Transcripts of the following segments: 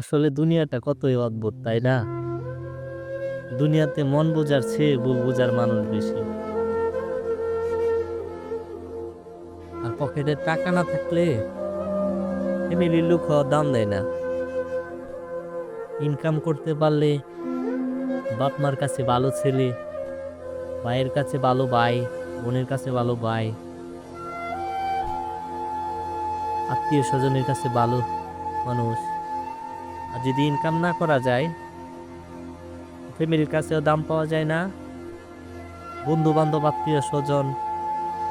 আসলে দুনিয়াটা কতই অদ্ভুত, তাই না? দুনিয়াতে মন বোঝার চেয়ে ভুল বোঝার মানুষ বেশি। আর পকেটে টাকা না থাকলে ফ্যামিলির লোক দাম দেয় না। ইনকাম করতে পারলে বাপ মার কাছে ভালো ছেলে, ভাইয়ের কাছে ভালো ভাই, বোনের কাছে ভালো ভাই আত্মীয় স্বজনের কাছে ভালো মানুষ। আর যদি ইনকাম না করা যায় ফ্যামিলির কাছেও দাম পাওয়া যায় না বন্ধু বান্ধব আত্মীয় স্বজন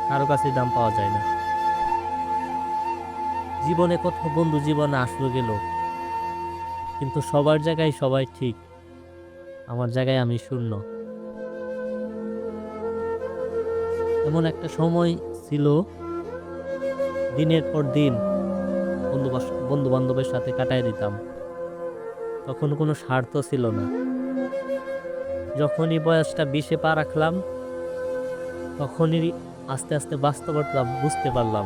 কারও কাছে দাম পাওয়া যায় না। জীবনে কত বন্ধু জীবনে আসলো গেল, কিন্তু সবার জায়গায় সবাই ঠিক, আমার জায়গায় আমি শূন্য। এমন একটা সময় ছিল, দিনের পর দিন বন্ধু বন্ধু বান্ধবের সাথে কাটাই দিতাম। তখন কোনো স্বার্থ ছিল না। যখনই বয়সটা বিশে পা রাখলাম, তখনই আস্তে আস্তে বাস্তবতা বুঝতে পারলাম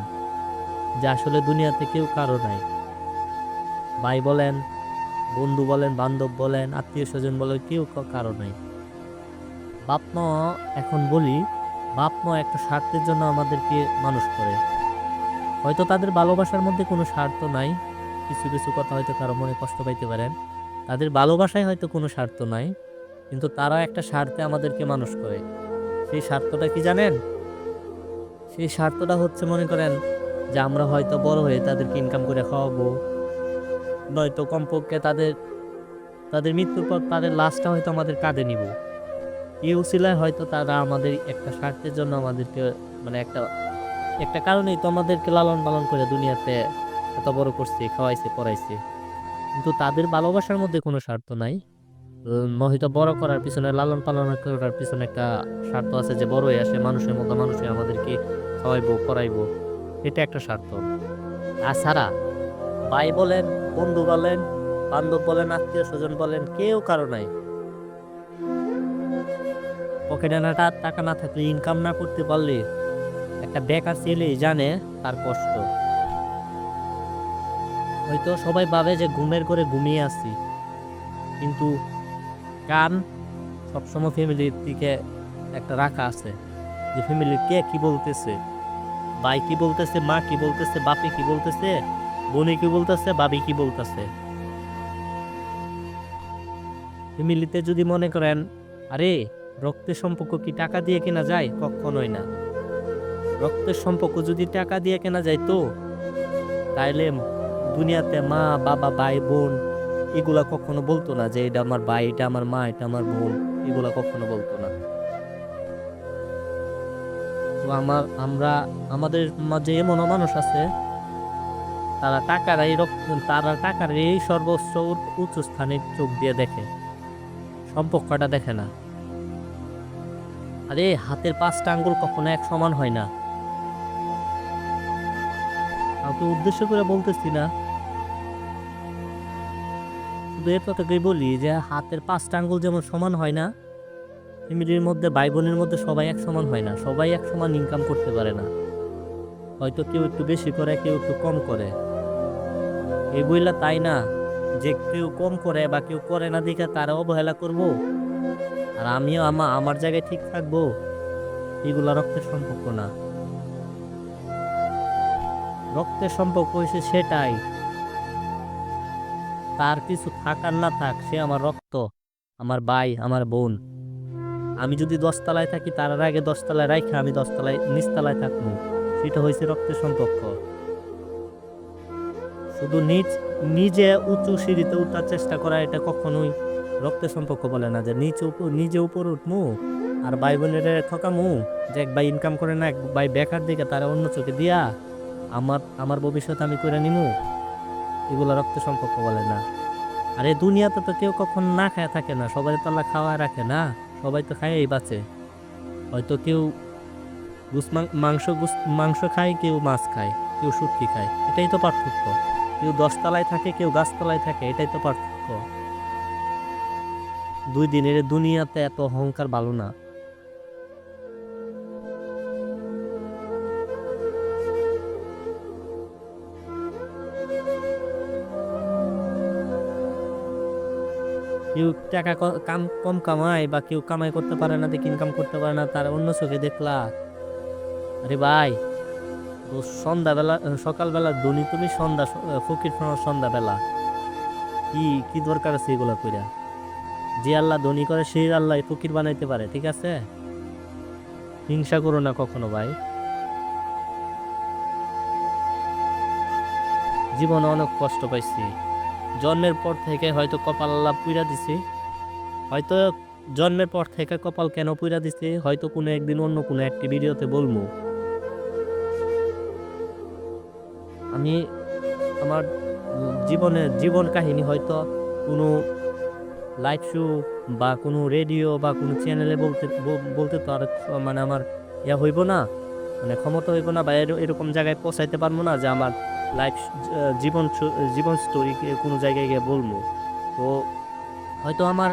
যে আসলে দুনিয়াতে কেউ কারও নাই। ভাই বলেন, বন্ধু বলেন, বান্ধব বলেন আত্মীয় স্বজন বলেন, কেউ কারও নাই। বাপ মা, এখন বলি, বাপ মা একটা স্বার্থের জন্য আমাদেরকে মানুষ করে। হয়তো তাদের ভালোবাসার মধ্যে কোনো স্বার্থ নাই। কিছু কিছু কথা হয়তো কারও মনে কষ্ট পাইতে পারেন তাদের ভালোবাসায় হয়তো কোনো স্বার্থ নাই, কিন্তু তারা একটা স্বার্থে আমাদেরকে মানুষ করে। সেই স্বার্থটা কি জানেন? সেই স্বার্থটা হচ্ছে, মনে করেন, যে আমরা হয়তো বড় হয়ে তাদেরকে ইনকাম করে খাওয়াবো, নয়তো কমপক্ষে তাদের তাদের মৃত্যুর পর তাদের লাশটা হয়তো আমাদের কাঁধে নিব। এই উসিলায় হয়তো তারা আমাদের একটা স্বার্থের জন্য আমাদেরকে মানে একটা একটা কারণেই তো আমাদেরকে লালন পালন করে দুনিয়াতে এত বড় করছে, খাওয়াইছে, পড়াইছে। কিন্তু তাদের ভালোবাসার মধ্যে কোনো স্বার্থ নাই। হয়তো বড় করার পিছনে, লালন পালন করার পিছনে একটা স্বার্থ আছে যে বড় হয়ে আসে, মানুষের মতো মানুষে আমাদেরকে খাওয়াইবো, পড়াইবো। এটা একটা স্বার্থ। তাছাড়া ভাই বলেন, বন্ধু বলেন, বান্ধব বলেন, আত্মীয় স্বজন বলেন, কেউ কারও নাই। পকেটে না টাকা না থাকলে ইনকাম না করতে পারলে একটা বেকার ছেলে জানে তার কষ্ট। হয়তো সবাই ভাবে যে ঘুমের করে ঘুমিয়ে আসছি কিন্তু কান সবসময় ফ্যামিলির দিকে একটা রাখা আছে যে ফ্যামিলির কে কি বলতেছে, ভাই কি বলতেছে, মা কি বলতেছে, বাপি কি বলতেছে, বোনি কি বলতেছে বাবি কি বলতেছে। ফ্যামিলিতে যদি মনে করেন, আরে রক্তের সম্পর্ক কি টাকা দিয়ে কেনা যায়? কখনোই না। রক্তের সম্পর্ক যদি টাকা দিয়ে কেনা যায় তো, তাইলে দুনিয়াতে মা, বাবা, ভাই, বোন, এগুলা কখনো বলতো না যে এটা আমার ভাই, এটা আমার মা, এটা আমার বোন, এগুলা কখনো বলতো না। তো আমার, আমরা, আমাদের মাঝে এমনও মানুষ আছে, তারা টাকার এই তারা টাকার এই সর্বোচ্চ উচ্চ স্থানে চোখ দিয়ে দেখে, সম্পর্কটা দেখে না। আরে, হাতের পাঁচটা আঙ্গুল কখনো এক সমান হয় না। কাউকে উদ্দেশ্য করে বলতেছি না। শুধু এ কথাকেই বলি যে হাতের পাঁচটা আঙ্গুল যেমন সমান হয় না, ফ্যামিলির মধ্যে ভাই বোনের মধ্যে সবাই এক সমান হয় না, সবাই এক সমান ইনকাম করতে পারে না। হয়তো কেউ একটু বেশি করে, কেউ একটু কম করে। এই বইলা তাই না? যে কেউ কম করে বা কেউ করে না দেখে তারা অবহেলা করব? আর আমিও আমা, আমার জায়গায় ঠিক থাকব? এগুলা রক্তের সম্পর্ক না। রক্তের সম্পর্ক হয়েছে সেটাই। তার কিছু থাক আর না থাক, সে আমার রক্ত, আমার ভাই, আমার বোন। আমি যদি দশতলায় থাকি, তার আগে দশতলায় রাখে আমি দশতলায়, নিচতলায় থাকব। সেটা হয়েছে রক্তের সম্পর্ক। শুধু নিজ, নিজে উঁচু সিঁড়িতে উঠার চেষ্টা করা, এটা কখনোই রক্তের সম্পর্ক বলে না যে নিচে উপর নিজে উপর উঠমু, আর ভাই বোনের খকামু যে এক ভাই ইনকাম করে না, এক ভাই বেকার দিকে তারা অন্য চোখে দিয়া আমার আমার ভবিষ্যৎ আমি করে নিমু। এগুলো রক্ত সম্পর্ক বলে না। আর এই দুনিয়াতে তো কেউ কখন না খায় থাকে না, সবাই তো আল্লাহ খাওয়া রাখে না, সবাই তো খায় এই বাঁচে। হয়তো কেউ মাংস মাংস খায়, কেউ মাছ খায়, কেউ শুটকি খায়, এটাই তো পার্থক্য। কেউ দশতলায় থাকে, কেউ গাছতলায় থাকে, এটাই তো পার্থক্য। দুই দিনের দুনিয়াতে এত অহংকার ভালো না। কেউ টাকা কাম কম কামায় বা কেউ কামাই করতে পারে না, দেখে ইনকাম করতে পারে না, তার অন্য চোখে দেখলা। আরে ভাই তো সন্ধ্যাবেলা সকালবেলা ধনী তুমি সন্ধ্যা ফকির ফোনার সন্ধ্যাবেলা। কি কি দরকার আছে এগুলা কইরা? যে আল্লাহ ধনী করে, সেই আল্লাহ ফকির বানাইতে পারে, ঠিক আছে? হিংসা করো না কখনো ভাই। জীবনে অনেক কষ্ট পাইছি। জন্মের পর থেকে হয়তো কপাল আল্লাহ পুইরা দিছি। হয়তো জন্মের পর থেকে কপাল কেন পুইরা দিছে হয়তো কোনো একদিন অন্য কোনো একটি ভিডিওতে বলব। আমি আমার উম, জীবনের জীবন কাহিনী হয়তো কোনো লাইভ শো বা কোনো রেডিও বা কোনো চ্যানেলে বলতে বলতে তো আর মানে আমার ইয়া হইব না মানে ক্ষমতা হইব না বা এরকম জায়গায় পৌঁছাইতে পারব না যে আমার লাইফ জীবন জীবন স্টোরি কোনো জায়গায় গিয়ে বলব। তো হয়তো আমার,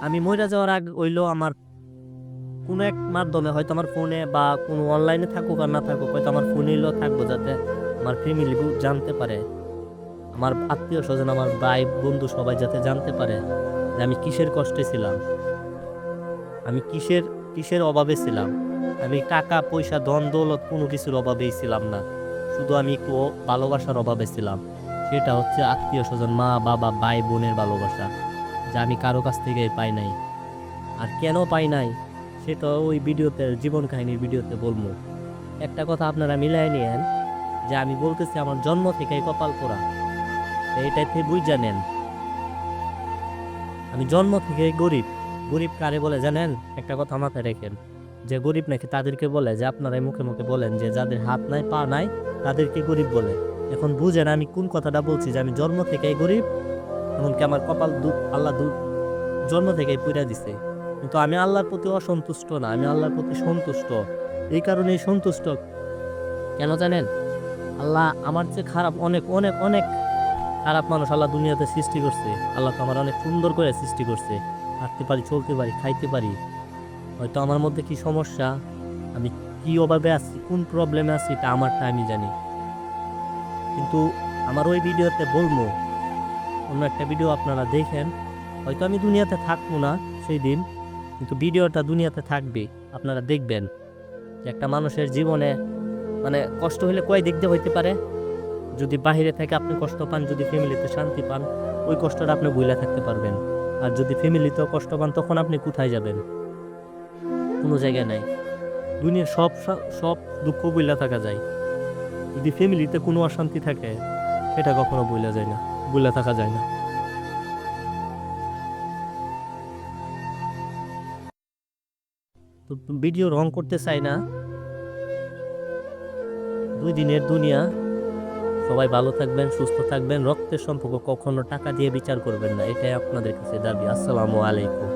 আমি মরে যাওয়ার আগ হইল আমার কোনো এক মাধ্যমে, হয়তো আমার ফোনে বা কোনো অনলাইনে থাকুক আর না থাকুক, হয়তো আমার ফোনে থাকব যাতে আমার ফ্যামিলি জানতে পারে। আমার আত্মীয় স্বজন, আমার ভাই, বন্ধু সবাই যাতে জানতে পারে যে আমি কিসের কষ্টে ছিলাম। আমি কিসের কিসের অভাবে ছিলাম। আমি টাকা, পয়সা, ধন, দৌলত কোনো কিছুর অভাবেই ছিলাম না। শুধু আমি একটু ভালোবাসার অভাবে ছিলাম। সেটা হচ্ছে আত্মীয় স্বজন, মা, বাবা, ভাই, বোনের ভালোবাসা, যা আমি কারও কাছ থেকে পাই নাই। আর কেন পাই নাই সেটা ওই ভিডিওতে, জীবন কাহিনীর ভিডিওতে বলব। একটা কথা আপনারা মিলাই নিয়েন, যে আমি বলতেছি আমার জন্ম থেকেই কপাল পোড়া। এইটাতে বুঝ জানেন আমি জন্ম থেকে গরিব। গরিব কারে বলে জানেন? একটা কথা মাথায় রেখেন। যে গরিব নাকি তাদেরকে বলে যে আপনারাই মুখে মুখে বলেন যে যাদের হাত নাই, পা নাই, তাদেরকে গরিব বলে। এখন বুঝেন আমি কোন কথাটা বলছি, যে আমি জন্ম থেকেই গরিব, এমনকি আমার কপাল আল্লাহ জন্ম থেকেই পুরা দিছে। কিন্তু আমি আল্লাহর প্রতি অসন্তুষ্ট না, আমি আল্লাহর প্রতি সন্তুষ্ট। এই কারণেই সন্তুষ্ট। কেন জানেন? আল্লাহ আমার চেয়ে খারাপ অনেক অনেক অনেক খারাপ মানুষ আল্লাহ দুনিয়াতে সৃষ্টি করছে। আল্লাহ তো আমার অনেক সুন্দর করে সৃষ্টি করছে। হাঁটতে পারি, চলতে পারি, খাইতে পারি। হয়তো আমার মধ্যে কি সমস্যা? আমি কি অভাবে আছি? কোন প্রবলেমে আছি? তা আমারটা আমি জানি। কিন্তু আমার ওই ভিডিওতে বলব, অন্য একটা ভিডিও আপনারা দেখেন। হয়তো আমি দুনিয়াতে থাকব না সেই দিন, কিন্তু ভিডিওটা দুনিয়াতে থাকবে, আপনারা দেখবেন। যে একটা মানুষের জীবনে মানে কষ্ট হলে কয় দিয়ে হইতে পারে? যদি বাহিরে থেকে আপনি কষ্ট পান, যদি ফ্যামিলিতে শান্তি পান, ওই কষ্টটা আপনি বইলা থাকতে পারবেন। আর যদি ফ্যামিলিতেও কষ্ট পান, তখন আপনি কোথায় যাবেন? কোনো জায়গায় নাই। দুনিয়ার সব সব দুঃখ বইলা থাকা যায়। যদি ফ্যামিলিতে কোনো অশান্তি থাকে, সেটা কখনো বইলা যায় না, বইলা থাকা যায় না। ভিডিও রং করতে চাই না। দুই দিনের দুনিয়া। সবাই ভালো থাকবেন, সুস্থ থাকবেন। রক্তের সম্পর্ক কখনো টাকা দিয়ে বিচার করবেন না, এটাই আপনাদের কাছে দাবি। আসসালামু আলাইকুম।